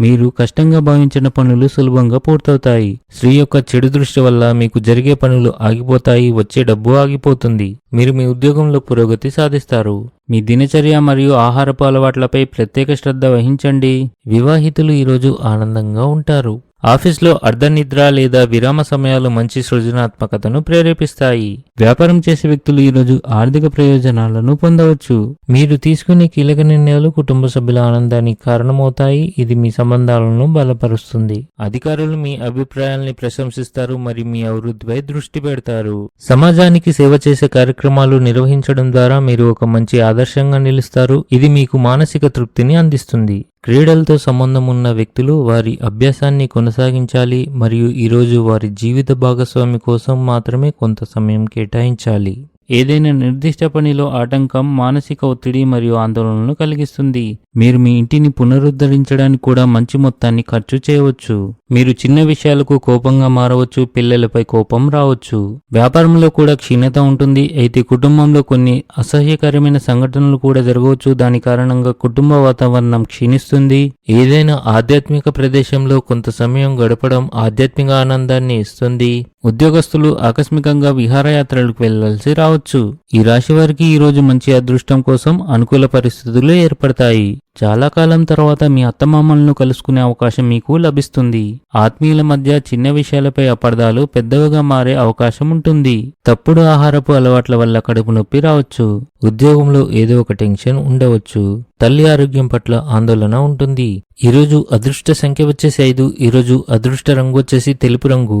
మీరు కష్టంగా భావించిన పనులు సులభంగా పూర్తవుతాయి. స్త్రీ యొక్క చెడు దృష్టి వల్ల మీకు జరిగే పనులు ఆగిపోతాయి వచ్చే డబ్బు ఆగిపోతుంది. మీరు మీ ఉద్యోగంలో పురోగతి సాధిస్తారు. మీ దినచర్య మరియు ఆహారపు అలవాట్లపై ప్రత్యేక శ్రద్ధ వహించండి. వివాహితులు ఈరోజు ఆనందంగా ఉంటారు. ఆఫీస్లో అర్ధనిద్ర లేదా విరామ సమయాలు మంచి సృజనాత్మకతను ప్రేరేపిస్తాయి. వ్యాపారం చేసే వ్యక్తులు ఈరోజు ఆర్థిక ప్రయోజనాలను పొందవచ్చు. మీరు తీసుకునే కీలక నిర్ణయాలు కుటుంబ సభ్యుల ఆనందానికి కారణమవుతాయి. ఇది మీ సంబంధాలను బలపరుస్తుంది. అధికారులు మీ అభిప్రాయాల్ని ప్రశంసిస్తారు మరియు మీ అభివృద్ధిపై దృష్టి పెడతారు. సమాజానికి సేవ చేసే కార్యక్రమాలు నిర్వహించడం ద్వారా మీరు ఒక మంచి ఆదర్శంగా నిలుస్తారు. ఇది మీకు మానసిక తృప్తిని అందిస్తుంది. క్రీడలతో సంబంధం ఉన్న వ్యక్తులు వారి అభ్యాసాన్ని కొనసాగించాలి మరియు ఈరోజు వారి జీవిత భాగస్వామి కోసం మాత్రమే కొంత సమయం కేటాయించాలి. కేటాయించాలి. ఏదైనా నిర్దిష్ట పనిలో ఆటంకం మానసిక ఒత్తిడి మరియు ఆందోళనను కలిగిస్తుంది. మీరు మీ ఇంటిని పునరుద్ధరించడానికి కూడా మంచి మొత్తాన్ని ఖర్చు చేయవచ్చు. మీరు చిన్న విషయాలకు కోపంగా మారవచ్చు పిల్లలపై కోపం రావచ్చు. వ్యాపారంలో కూడా క్షీణత ఉంటుంది. అయితే కుటుంబంలో కొన్ని అసహ్యకరమైన సంఘటనలు కూడా జరగవచ్చు. దాని కారణంగా కుటుంబ వాతావరణం క్షీణిస్తుంది. ఏదైనా ఆధ్యాత్మిక ప్రదేశంలో కొంత సమయం గడపడం ఆధ్యాత్మిక ఆనందాన్ని ఇస్తుంది. ఉద్యోగస్తులు ఆకస్మికంగా విహారయాత్రలకు వెళ్ళాల్సి రావచ్చు. ఈ రాశి వారికి ఈరోజు మంచి అదృష్టం కోసం అనుకూల పరిస్థితులు ఏర్పడతాయి. చాలా కాలం తర్వాత మీ అత్తమామలను కలుసుకునే అవకాశం మీకు లభిస్తుంది. ఆత్మీయుల మధ్య చిన్న విషయాలపై అపార్థాలు పెద్దవిగా మారే అవకాశం ఉంటుంది. తప్పుడు ఆహారపు అలవాట్ల వల్ల కడుపు నొప్పి రావచ్చు. ఉద్యోగంలో ఏదో ఒక టెన్షన్ ఉండవచ్చు. తల్లి ఆరోగ్యం పట్ల ఆందోళన ఉంటుంది. ఈరోజు అదృష్ట సంఖ్య వచ్చేసి ఐదు ఈరోజు అదృష్ట రంగు వచ్చేసి తెలుపు రంగు.